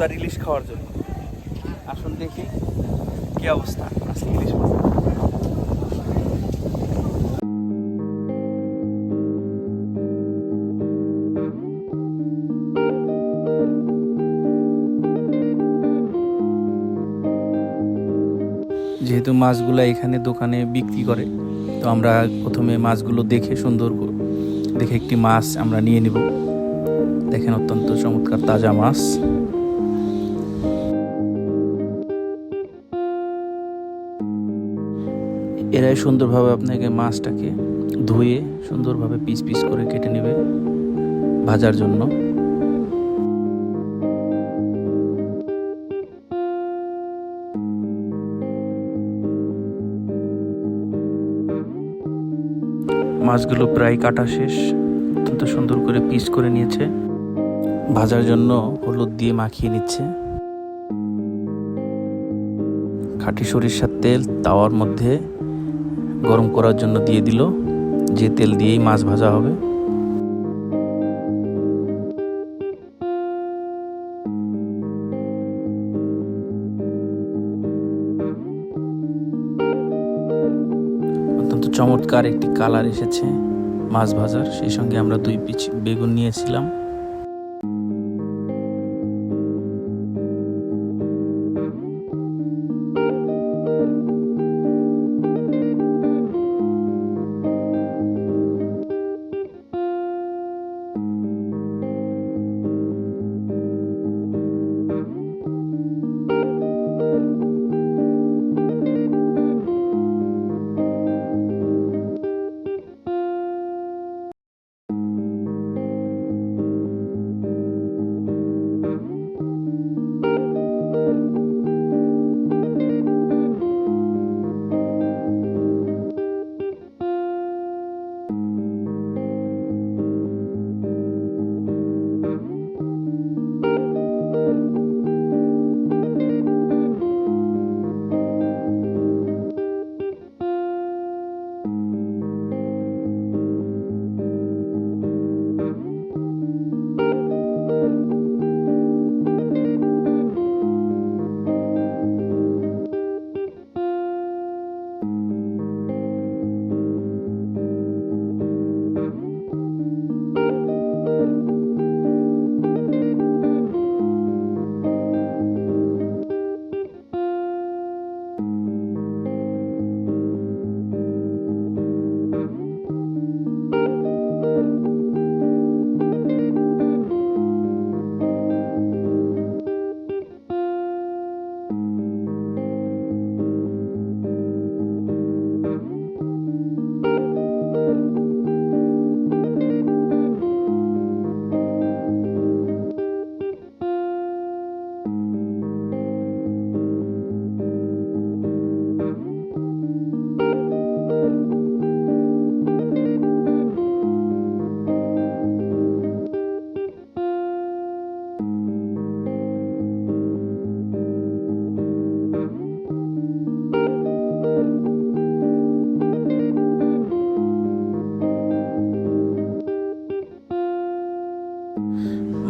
পদ্মার ইলিশ খাওয়ার জন্য। আসুন দেখি কি অবস্থা আজকে ইলিশ যেহেতু মাছগুলো এখানে দোকানে বিক্রি করে, তো আমরা প্রথমে মাছগুলো দেখে সুন্দর দেখে একটি মাছ আমরা নিয়ে নিব। দেখেন অত্যন্ত চমৎকার তাজা মাছ। এরাই সুন্দরভাবে আপনাকে মাছটাকে ধুয়ে সুন্দরভাবে পিস পিস করে কেটে নেবে ভাজার জন্য। মাছগুলো প্রায় কাটা শেষ, অত্যন্ত সুন্দর করে পিস করে নিয়েছে। ভাজার জন্য হলুদ দিয়ে মাখিয়ে নিচ্ছে। খাঁটি সরিষার তেল, তাওয়ার মধ্যে গরম করার জন্য দিয়ে দিল, যে তেল দিয়েই মাছ ভাজা হবে। অত্যন্ত চমৎকার একটি কালার এসেছে মাছ ভাজার, সেই সঙ্গে আমরা দুই পিচ বেগুন নিয়েছিলাম।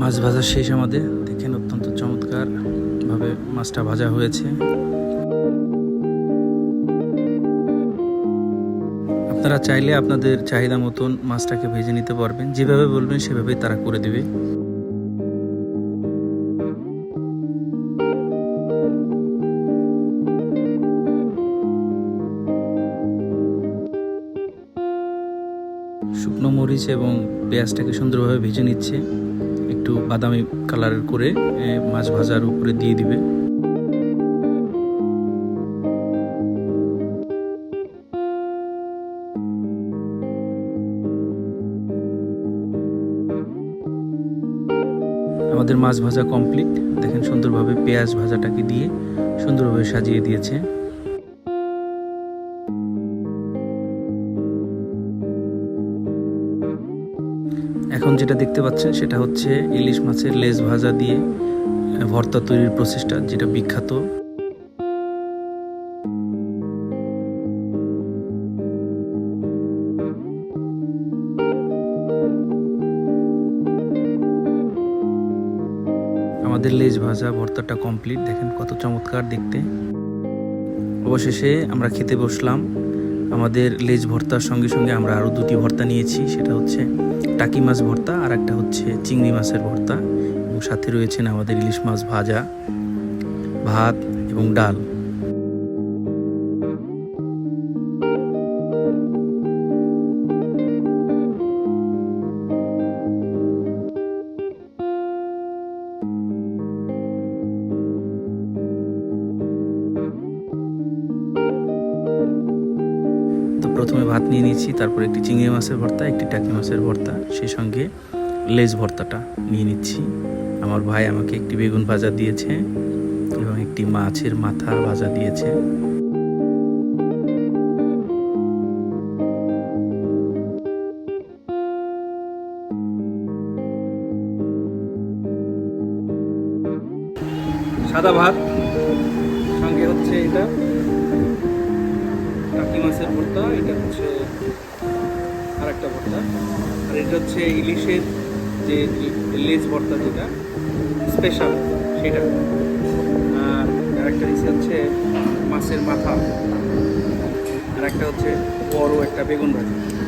মাছ ভাজা শেষ আমাদের। দেখেন অত্যন্ত চমৎকার ভাবে মাছটা ভাজা হয়েছে। আপনারা চাইলে আপনাদের চাহিদা মতন মাছটাকে ভেজে নিতে পারবেন। যেভাবে বলবেন সেভাবেই তারা করে দেবে। শুকনো মরিচ এবং পেঁয়াজটাকে সুন্দরভাবে ভেজে নিচ্ছে। একটু বাদামি কালারের করে মাছ ভাজার উপরে দিয়ে দিবে। আমাদের মাছ ভাজা কমপ্লিট দেখেন সুন্দরভাবে পেঁয়াজ ভাজাটাকে দিয়ে সুন্দরভাবে সাজিয়ে দিয়েছে। এখন যেটা দেখতে পাচ্ছেন সেটা হচ্ছে ইলিশ মাছের লেজ ভাজা দিয়ে ভর্তা তৈরির প্রসেসটা যেটা বিখ্যাত। আমাদের আমাদের লেজ ভাজা ভর্তাটা কমপ্লিট। দেখেন কত চমৎকার দেখতে। অবশেষে আমরা খেতে বসলাম। আমাদের লেজ ভর্তার সঙ্গে সঙ্গে আমরা আরও দুটি ভর্তা নিয়েছি। সেটা হচ্ছে টাকি মাছ ভর্তা আর একটা হচ্ছে চিংড়ি মাছের ভর্তা। এবং সাথে রয়েছেন আমাদের ইলিশ মাছ ভাজা, ভাত এবং ডাল। প্রথমে ভাত নিয়ে নিয়েছি, তারপর একটি চিংড়ি মাছের ভর্তা, একটি টাকি মাছের ভর্তা, সেই সঙ্গে লেজ ভর্তাটা নিয়ে নিচ্ছি। আমার ভাই আমাকে একটি বেগুন ভাজা দিয়েছে এবং একটি মাছের মাথা ভাজা দিয়েছে। সাদা ভাত, সঙ্গে হচ্ছে এটা। টাকি মাছের ভর্তা, এটা হচ্ছে আর একটা ভর্তা। আর এটা হচ্ছে ইলিশের যে লেজ ভর্তা যেটা, স্পেশাল সেটা। আর আরেকটা দিচ্ছে হচ্ছে মাছের মাথা। আর একটা হচ্ছে বড় একটা বেগুন ভাজি।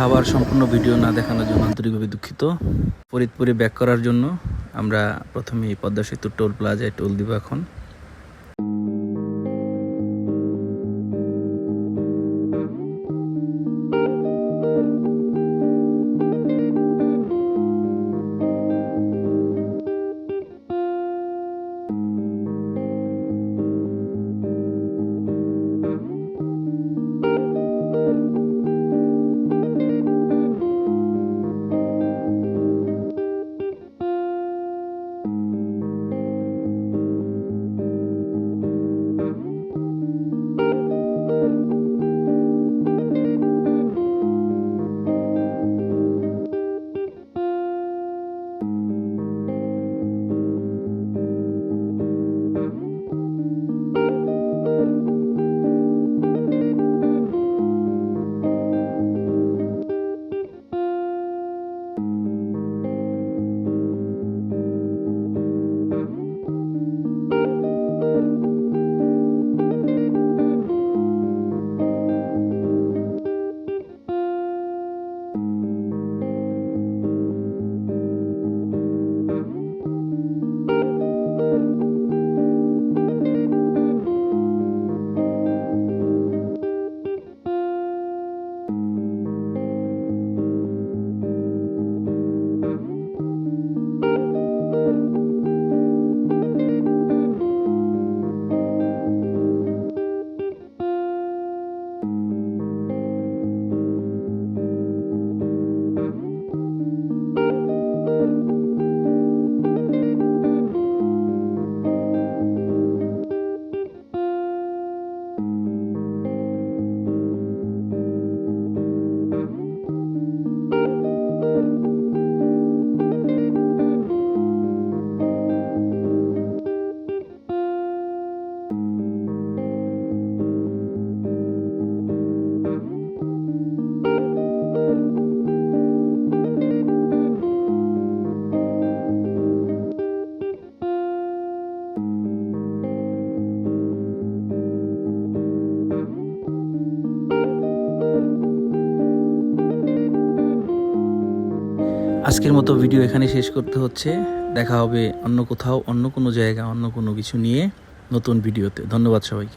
খাবার সম্পূর্ণ ভিডিও না দেখানোর জন্য আন্তরিকভাবে দুঃখিত। ফরিদপুরে ব্যাক করার জন্য আমরা প্রথমে পদ্মা সেতু টোল প্লাজায় টোল দিব এখন। আজকের মতো ভিডিও এখানে শেষ করতে হচ্ছে। দেখা হবে অন্য কোথাও, অন্য কোনো জায়গা, অন্য কোনো কিছু নিয়ে নতুন ভিডিওতে ধন্যবাদ সবাইকে।